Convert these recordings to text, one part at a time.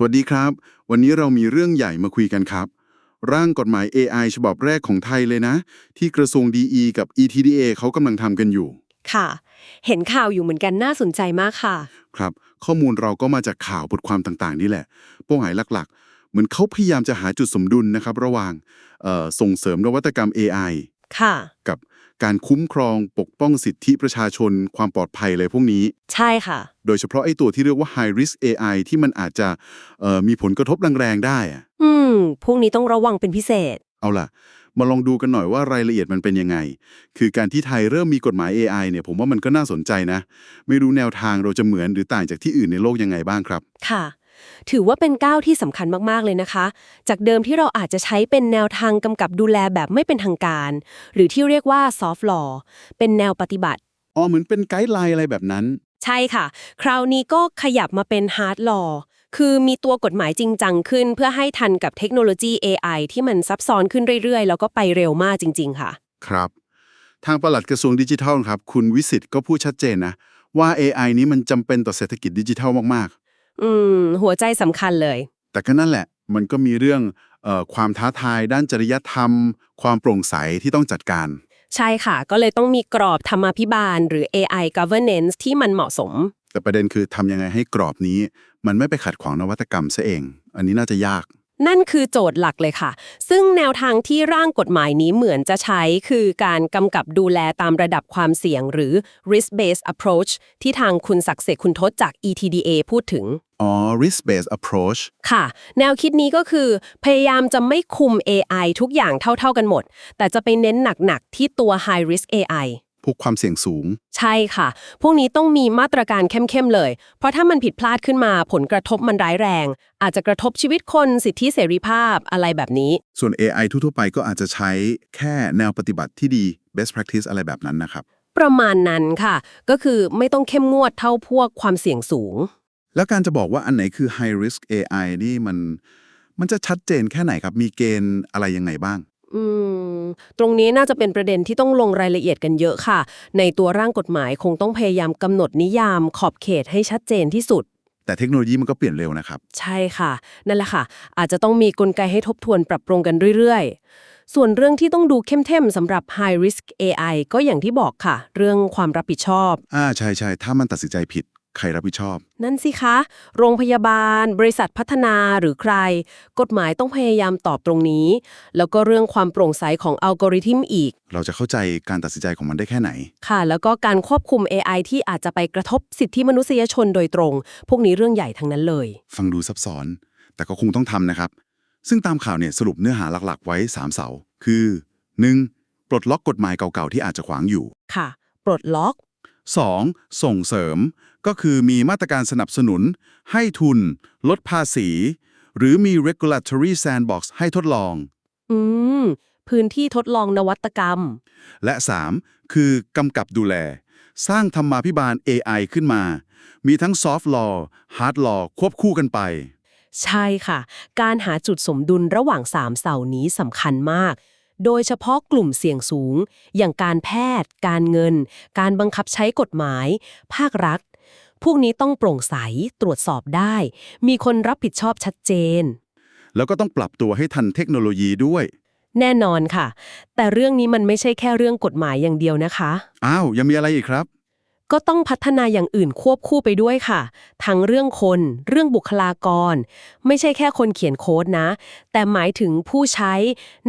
สวัสดีครับ วันนี้เรามีเรื่องใหญ่มาคุยกันครับ ร่างกฎหมาย AI ฉบับแรกของไทยเลยนะ ที่กระทรวง DE กับ ETDA เขากำลังทำกันอยู่ ค่ะ เห็นข่าวอยู่เหมือนกันน่าสนใจมากค่ะ ครับ ข้อมูลเราก็มาจากข่าวบทความต่างๆ นี่แหละเป้าหมายหลักๆ เหมือนเขาพยายามจะหาจุดสมดุลนะครับ ระหว่างเอ่อส่งเสริมนวัตกรรม AI ค่ะ กับ การคุ้มครองปกป้องสิทธิประชาชน ความปลอดภัยอะไรพวกนี้ ใช่ค่ะ โดยเฉพาะไอ้ตัวที่เรียกว่า high risk AI ที่มันอาจจะเอ่อมีผลกระทบแรงๆได้อะอืม พวกนี้ต้องระวังเป็นพิเศษ เอาล่ะ มาลองดูกันหน่อยว่ารายละเอียดมันเป็นยังไง คือการที่ไทยเริ่มมีกฎหมาย AI เนี่ยผมว่ามันก็น่าสนใจนะ ไม่รู้แนวทางเราจะเหมือนหรือต่างจากที่อื่นในโลกยังไงบ้างครับ ค่ะ ถือว่าเป็นก้าวที่สำคัญมาก ๆ เลยนะคะ จากเดิมที่เราอาจจะใช้เป็นแนวทางกำกับดูแลแบบไม่เป็นทางการ หรือที่เรียกว่า soft law เป็นแนวปฏิบัติอ๋อเหมือนเป็นไกด์ไลน์อะไรแบบนั้น ใช่ค่ะ คราวนี้ก็ขยับมาเป็น hard law คือมีตัวกฎหมายจริงจังขึ้น เพื่อให้ทันกับเทคโนโลยี AI ที่มันซับซ้อนขึ้นเรื่อย ๆ แล้วก็ไปเร็วมากจริง ๆ ค่ะ ครับ ทางปลัดกระทรวงดิจิทัลครับ คุณวิสิทธ์ก็พูดชัดเจนนะ ว่า AI นี้มันจำเป็นต่อเศรษฐกิจดิจิทัลมาก อืม หัวใจสำคัญเลยๆแต่ก็นั่นแหละ มันก็มีเรื่องเออความท้าทายด้านจริยธรรม ความโปร่งใสที่ต้องจัดการ ใช่ค่ะ ก็เลยต้องมีกรอบธรรมาภิบาล หรือ AI governance ที่มันเหมาะสม แต่ประเด็นคือทำยังไงให้กรอบนี้ มันไม่ไปขัดขวางนวัตกรรมซะเอง อันนี้น่าจะยาก นั่นคือโจทย์หลักเลยค่ะ ซึ่งแนวทางที่ร่างกฎหมายนี้เหมือนจะใช้คือการกำกับดูแลตามระดับความเสี่ยงหรือ risk based approach ที่ทางคุณศักดิ์เสกคุณทศจาก ETDA พูดถึง อ๋อ risk based approach ค่ะ แนวคิดนี้ก็คือ พยายามจะไม่คุม AI ทุกอย่างเท่า ๆกันหมด แต่จะไปเน้นหนัก ๆ ที่ตัว high risk AI พวกความเสี่ยงสูง ใช่ค่ะ พวกนี้ต้องมีมาตรการเข้ม ๆ เลย เพราะถ้ามันผิดพลาดขึ้นมาผลกระทบมันร้ายแรง อาจจะกระทบชีวิตคนสิทธิเสรีภาพอะไรแบบนี้ ส่วน AI ทั่ว ๆ ไปก็อาจจะใช้แค่แนวปฏิบัติที่ดี best practice อะไรแบบนั้นนะครับ ประมาณนั้นค่ะ ก็คือไม่ต้องเข้มงวดเท่าพวกความเสี่ยงสูง แล้วการจะบอกว่าอันไหนคือ high risk AI นี่มันมันจะชัดเจนแค่ไหนครับ มีเกณฑ์อะไรยังไงบ้าง อืม ตรงนี้น่าจะเป็นประเด็นที่ต้องลงรายละเอียดกันเยอะค่ะ ในตัวร่างกฎหมายคงต้องพยายามกำหนดนิยามขอบเขตให้ชัดเจนที่สุด แต่เทคโนโลยีมันก็เปลี่ยนเร็วนะครับ ใช่ค่ะ นั่นแหละค่ะ อาจจะต้องมีกลไกให้ทบทวนปรับปรุงกันเรื่อยๆ ส่วนเรื่องที่ต้องดูเข้มๆสำหรับ high risk AI ก็อย่างที่บอกค่ะ เรื่องความรับผิดชอบ อ่าใช่ใช่ถ้ามันตัดสินใจผิด ใครรับผิดชอบ นั่นสิคะ โรงพยาบาล บริษัทพัฒนาหรือใคร กฎหมายต้องพยายามตอบตรงนี้ แล้วก็เรื่องความโปร่งใสของอัลกอริทึมอีก เราจะเข้าใจการตัดสินใจของมันได้แค่ไหน ค่ะ แล้วก็การควบคุม AI ที่อาจจะไปกระทบสิทธิมนุษยชนโดยตรง พวกนี้เรื่องใหญ่ทั้งนั้นเลย ฟังดูซับซ้อน แต่ก็คงต้องทำนะครับ ซึ่งตามข่าวเนี่ยสรุปเนื้อหาหลักๆ ไว้ 3 เสา คือ 1. ปลดล็อกกฎหมายเก่าๆที่อาจจะขวางอยู่ ค่ะ ปลดล็อก 2. ส่งเสริม ก็คือมีมาตรการสนับสนุน ให้ทุน ลดภาษี หรือมี regulatory sandbox ให้ทดลอง อืม พื้นที่ทดลองนวัตกรรม และ 3. คือกำกับดูแล สร้างธรรมาภิบาล AI ขึ้นมา มีทั้ง soft law hard law ควบคู่กันไป ใช่ค่ะ การหาจุดสมดุลระหว่างสามเสานี้สำคัญมากโดยเฉพาะกลุ่มเสี่ยงสูง อย่างการแพทย์ การเงิน การบังคับใช้กฎหมาย ภาครัฐ พวกนี้ต้องโปร่งใสตรวจสอบได้ มีคนรับผิดชอบชัดเจน แล้วก็ต้องปรับตัวให้ทันเทคโนโลยีด้วย แน่นอนค่ะ แต่เรื่องนี้มันไม่ใช่แค่เรื่องกฎหมายอย่างเดียวนะคะ อ้าว ยังมีอะไรอีกครับ ก็ต้องพัฒนาอย่างอื่นควบคู่ไปด้วยค่ะ ทั้งเรื่องคน เรื่องบุคลากร ไม่ใช่แค่คนเขียนโค้ดนะ แต่หมายถึงผู้ใช้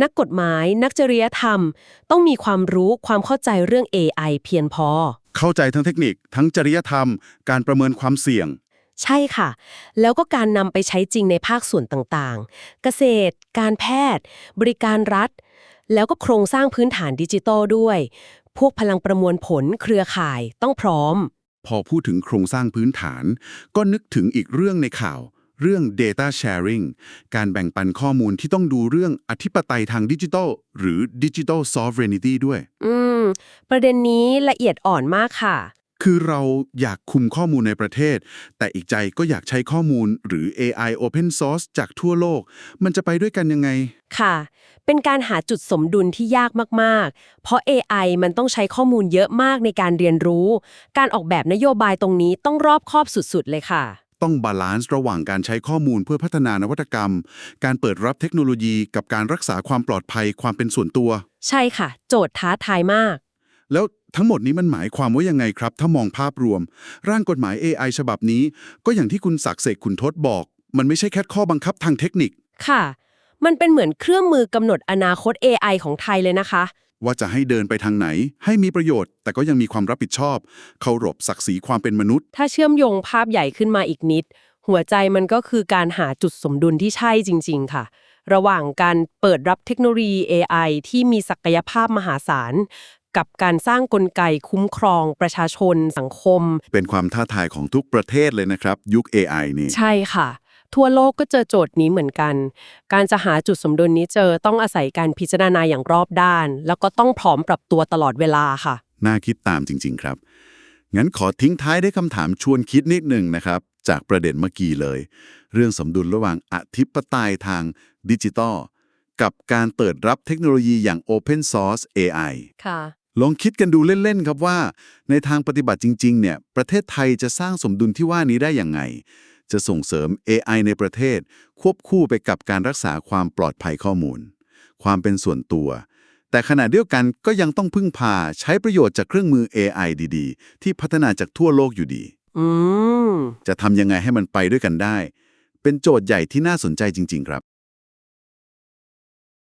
นักกฎหมาย นักจริยธรรม ต้องมีความรู้ความเข้าใจเรื่อง AI เพียงพอ เข้าใจทั้งเทคนิค ทั้งจริยธรรม การประเมินความเสี่ยง ใช่ค่ะ แล้วก็การนำไปใช้จริงในภาคส่วนต่างๆ เกษตร การแพทย์ บริการรัฐ แล้วก็โครงสร้างพื้นฐานดิจิทัลด้วย พวกพลังประมวลผลเครือข่ายต้องพร้อม พอพูดถึงโครงสร้างพื้นฐาน ก็นึกถึงอีกเรื่องในข่าว เรื่อง data sharing การแบ่งปันข้อมูลที่ต้องดูเรื่องอธิปไตยทางดิจิทัล หรือ digital sovereignty ด้วย อืม ประเด็นนี้ละเอียดอ่อนมากค่ะ คือเราอยากคุมข้อมูลในประเทศ แต่อีกใจก็อยากใช้ข้อมูลหรือ AI open source จากทั่วโลก มันจะไปด้วยกันยังไง ค่ะ เป็นการหาจุดสมดุลที่ยากมาก ๆ เพราะ AI มันต้องใช้ข้อมูลเยอะมากในการเรียนรู้ การออกแบบนโยบายตรงนี้ต้องรอบคอบสุด ๆ เลยค่ะ ต้องบาลานซ์ระหว่างการใช้ข้อมูลเพื่อพัฒนานวัตกรรม การเปิดรับเทคโนโลยีกับการรักษาความปลอดภัยความเป็นส่วนตัว ใช่ค่ะ โจทย์ท้าทายมาก แล้วทั้งหมดนี้มันหมายความว่ายังไงครับ ถ้ามองภาพรวม ร่างกฎหมาย AI ฉบับนี้ ก็อย่างที่คุณศักดิ์เสกคุณทศบอก มันไม่ใช่แค่ข้อบังคับทางเทคนิคค่ะ มันเป็นเหมือนเครื่องมือกำหนดอนาคต AI ของไทยเลยนะคะ ว่าจะให้เดินไปทางไหน ให้มีประโยชน์ แต่ก็ยังมีความรับผิดชอบ เคารพศักดิ์ศรีความเป็นมนุษย์ ถ้าเชื่อมโยงภาพใหญ่ขึ้นมาอีกนิด หัวใจมันก็คือการหาจุดสมดุลที่ใช่จริง ๆ ค่ะ ระหว่างการเปิดรับเทคโนโลยี AI ที่มีศักยภาพมหาศาลกับการสร้างกลไกคุ้มครองประชาชนสังคม เป็นความท้าทายของทุกประเทศเลยนะครับ ยุค AI นี่ ใช่ค่ะ ทั่วโลกก็เจอโจทย์นี้เหมือนกัน การจะหาจุดสมดุลนี้เจอต้องอาศัยการพิจารณาอย่างรอบด้าน แล้วก็ต้องพร้อมปรับตัวตลอดเวลาค่ะ น่าคิดตามจริง ๆ ครับ งั้นขอทิ้งท้ายด้วยคำถามชวนคิดนิดหนึ่งนะครับ จากประเด็นเมื่อกี้เลย เรื่องสมดุลระหว่างอธิปไตยทางดิจิทัลกับการเปิดรับเทคโนโลยีอย่าง Open Source AI ค่ะลองคิดกันดูเล่น ๆ ครับว่า ในทางปฏิบัติจริง ๆ เนี่ย ประเทศไทยจะสร้างสมดุลที่ว่านี้ได้อย่างไง จะส่งเสริม AI ในประเทศ ควบคู่ไปกับการรักษาความปลอดภัยข้อมูล ความเป็นส่วนตัว แต่ขณะเดียวกันก็ยังต้องพึ่งพาใช้ประโยชน์จากเครื่องมือ AI ดีๆ ที่พัฒนาจากทั่วโลกอยู่ดีอืมจะทำยังไงให้มันไปด้วยกันได้ เป็นโจทย์ใหญ่ที่น่าสนใจจริง ๆ ครับ